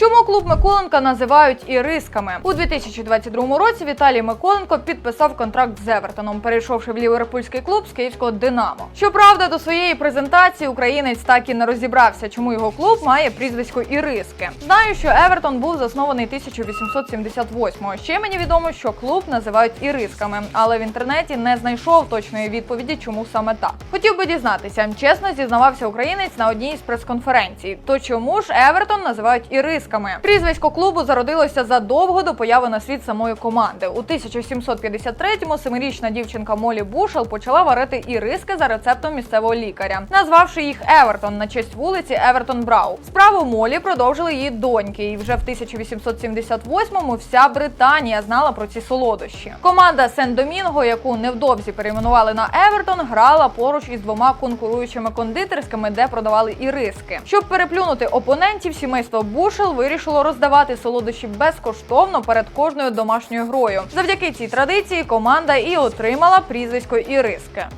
Чому клуб Миколенка називають ірисками? У 2022 році Віталій Миколенко підписав контракт з Евертоном, перейшовши в ліверпульський клуб з київського Динамо. Щоправда, до своєї презентації українець так і не розібрався, чому його клуб має прізвисько Іриски. Знаю, що Евертон був заснований 1878-го. Ще мені відомо, що клуб називають ірисками, але в інтернеті не знайшов точної відповіді, чому саме так. Хотів би дізнатися, чесно зізнавався українець на одній із прес-конференцій. То чому ж Евертон називають ірисками? Прізвисько клубу зародилося задовго до появи на світ самої команди. У 1753-му семирічна дівчинка Молі Бушел почала варити іриски за рецептом місцевого лікаря, назвавши їх Евертон на честь вулиці Евертон Брау. Справу Молі продовжили її доньки, і вже в 1878-му вся Британія знала про ці солодощі. Команда Сен-Домінго, яку невдовзі перейменували на Евертон, грала поруч із двома конкуруючими кондитерськими, де продавали іриски. Щоб переплюнути опонентів, сімейство Бушел вирішило роздавати солодощі безкоштовно перед кожною домашньою грою. Завдяки цій традиції команда і отримала прізвисько Іриски.